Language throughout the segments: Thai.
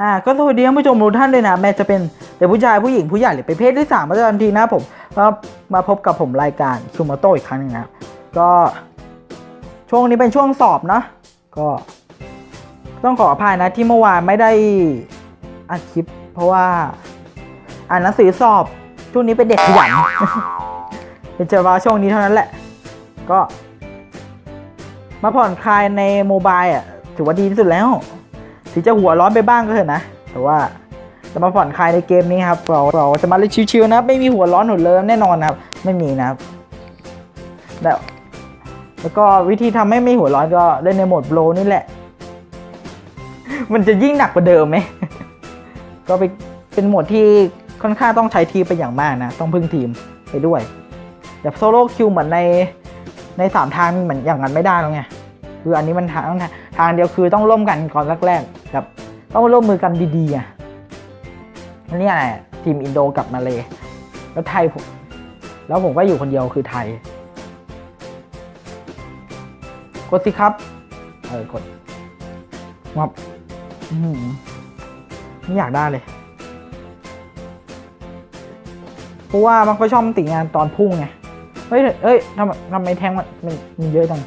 อ่าก็สวัสดีท่านผู้ชมทุกท่านเลยนะแม้จะเป็นเป็นผู้ชายผู้หญิงผู้ใหญ่หรือเป็นเพศที่สามมาทันทีนะผมก็มาพบกับผมรายการซูมโตอีกครั้งหนึงนะก็ช่วงนี้เป็นช่วงสอบเนะก็ต้องขออภัยนะที่เมื่อวานไม่ได้อัดคลิป เพราะว่าอ่านหนังสือสอบช่วงนี้เป็นเด็กขยันเป็นเฉพาะช่วงนี้เท่านั้นแหละ ก็ มาผ่อนคลายในโมบายอะถือว่าดีที่สุดแล้ว ถึงจะหัวร้อนไปบ้างก็เถอะนะ แต่ว่าจะมาผ่อนคลายในเกมนี้ครับเราเราจะมาเล่นชิวๆนะ ไม่มีหัวร้อนหัวเริมแน่นอนนะครับ ไม่มีนะครับแล้วแล้วก็วิธีทำให้ไม่หัวร้อนก็เล่นในโหมดโบรนี่แหละ มันจะยิ่งหนักกว่าเดิมไหม ก็เป็นเป็นโหมดที่ค่อนข้างต้องใช้ทีมเป็นอย่างมากนะ ต้องพึ่งทีมไปด้วยแบบโซโล่คิวเหมือนในในสามทางเหมือนอย่างนั้นไม่ได้แล้วไง คืออันนี้มันทางทางทางเดียวคือต้องร่วมกันก่อนแรกๆ แบบต้องร่วมมือกันดีๆอะนนี้อะไรอะทีมอินโดกับมาเลยแล้วไทยผมแล้วผมก็อยู่คนเดียวคือไทย กดสิครับ เออกดวับอื้อหือไม่อยากได้เลยเพราะว่ามันก็ชอบติงานตอนพุ่งไงเฮ้ยเอ้ยทำทำไมแทงมันมันมันเยอะจัง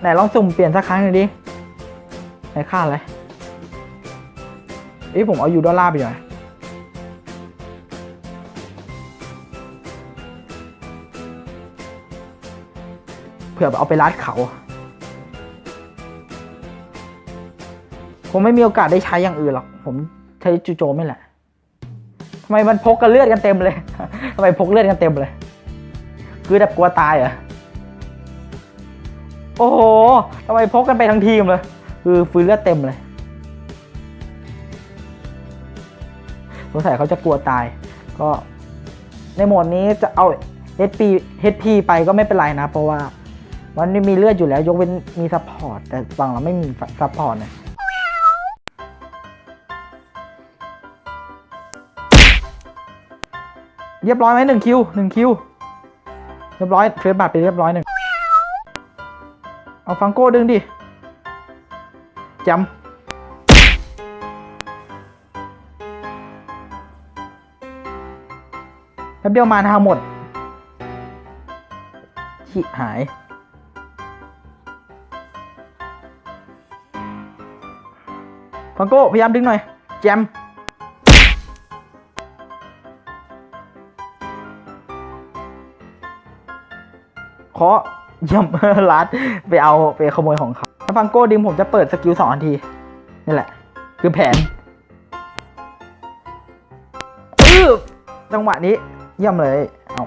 ไหนลองสุ่มเปลี่ยนสักครั้งหนึ่งดิ ไหนค่าอะไร เอ้ยผมเอายูดอลลาร์ไปหน่อยเผื่อเอาไปรัดเขา ผมไม่มีโอกาสได้ใช้อย่างอื่นหรอก ผมใช้จูโจมนี่แหละทำไมมันพกกันเลือดกันเต็มเลยทำไมพกเลือดกันเต็มเลย คือแบบกลัวตายเหรอ โอ้โหทำไมพกกันไปทั้งทีมเลย คือฟื้นเลือดเต็มเลยสงสัยเขาจะกลัวตาย ก็ในโหมดนี้จะเอา HP HP ไปก็ไม่เป็นไรนะ เพราะว่ามันมีเลือดอยู่แล้วยกเว้นมีซัพพอร์ตแต่ฝั่งเราไม่มีซัพพอร์ตเนี่ยเรียบร้อยไหมหนึ่งคิวหนึ่งคิวเรียบร้อยเฟซบัตรไปเรียบร้อยหนึ่งเอาฟังโก้ดึงดิ จำแป๊บเดียวมาทางหมดชิหาย ฟังโก้พยายามดึงหน่อย แจม ขอเยี่ยมรัดไปเอาไปขโมยของเขา ถ้าฟังโก้ดิมผมจะเปิดสกิลสองนที นี่แหละ คือแผนจังหวะนี้เยี่ยมเลย เอา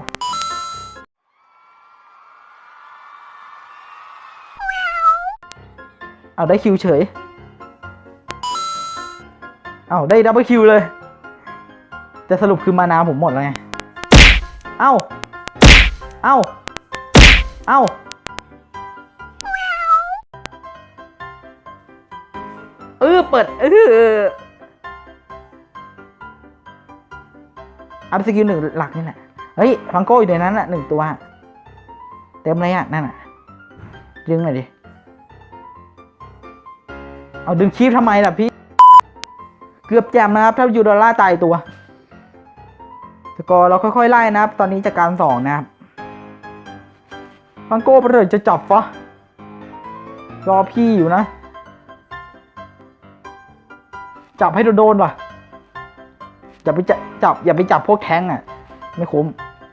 เอาได้คิวเฉย เอาได้ดับเบิลคิวเลย แต่สรุปคือมานาผมหมดแล้วไง ออเปิดเอออัพสกิลหนึ่งหลักนี่แหละ เฮ้ยฟังโก้อยู่ในนั้นน่ะหนึ่งตัว เต็มเลยอะ นั่นน่ะ ดึงหน่อยดิ เอาดึงคีบทำไมล่ะพี่ เกือบแจมนะครับ ถ้ายูดอลลาตายตัวแต่ก็เราค่อยๆ ไล่นะครับ ตอนนี้จากการสองนะครับฟังโก้ประเดี๋ยจะจับฟะรอพี่อยู่นะ จับให้โดนๆว่ะอย่าไปจับจับอย่าไปจับพวกแท้งอะ ไม่คุ้ม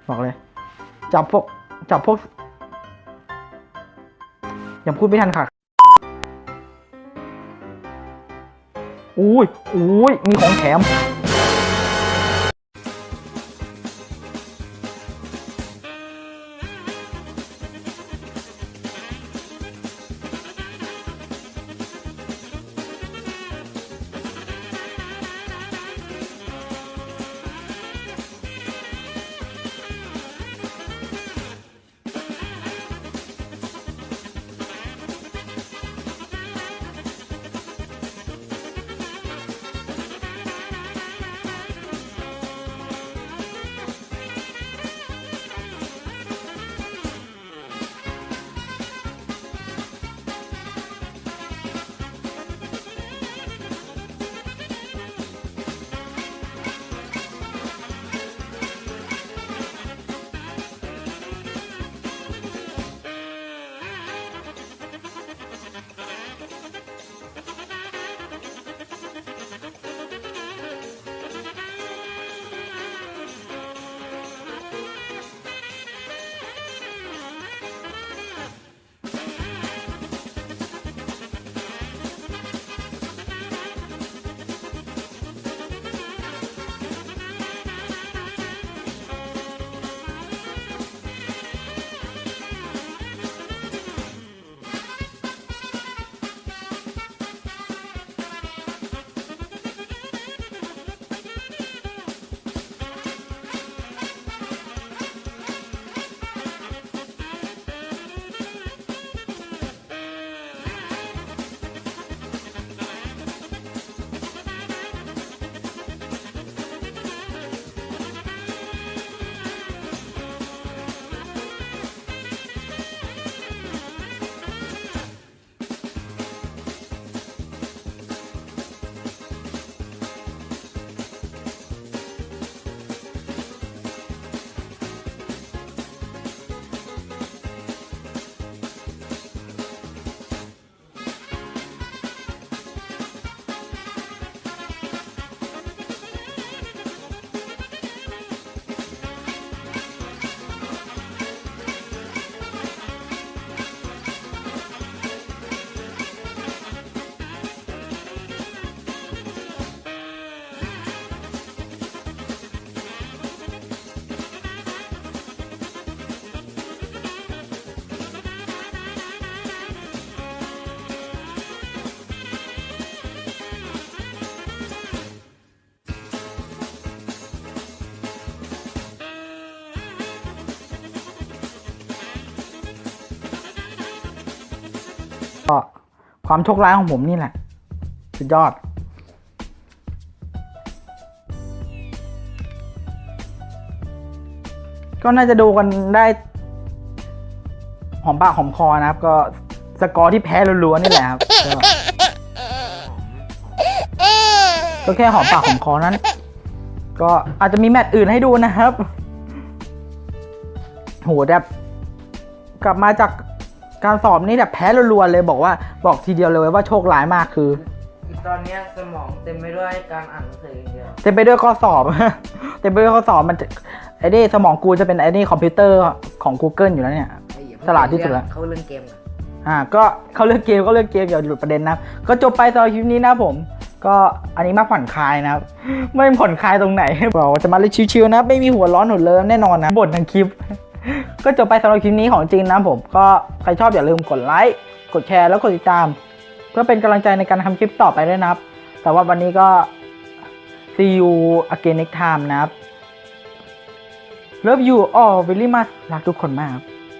บอกเลย จับพวกจับพวกยังพูดไม่ทันค่ะอุ้ยอุ้ยมีของแถม ความโชคร้ายของผมนี่แหละ สุดยอด ก็น่าจะดูกันได้ หอมปากหอมคอนะครับ ก็สกอร์ที่แพ้ล้วนๆนี่แหละครับก็แค่หอมปากหอมคอนั้น ก็อาจจะมีแมตช์อื่นให้ดูนะครับโหแบบกลับมาจาก การสอบนี่แบบแพ้รัวๆเลยบอกว่าบอกทีเดียวเลยว่าโชคร้ายมากคือ ตอนเนี้ยสมองเต็มไปด้วยการอ่านหนังสืออย่างเดียวเต็มไปด้วยข้อสอบ เต็มไปด้วยข้อสอบมันจะไอ้นี่สมองกูจะเป็นไอ้นี่คอมพิวเตอร์ของ Google อยู่แล้วเนี่ย ไอ้เหี้ยฉลาดที่สุดละ เขาเล่นเกมอะ อ่าก็เขาเลือกเกมก็เลือกเกมอย่าหลุดประเด็นนะครับก็จบไปสำหรับคลิปนี้นะครับผม ก็อันนี้มาผ่อนคลายนะครับ ไม่ผ่อนคลายตรงไหน บอกว่าจะมาเล่นชิวๆนะ ไม่มีหัวร้อนหัวเลิมแน่นอนนะบ่นทั้งคลิป ก็จบไปสำหรับคลิปนี้ของจริงนะผมก็ใครชอบอย่าลืมกดไลค์กดแชร์แล้วกดติดตาม เพื่อเป็นกำลังใจในการทำคลิปต่อไปด้วยนะครับแต่ว่าวันนี้ก็ see you again next time นะครับ love you all very much รักทุกคนมาก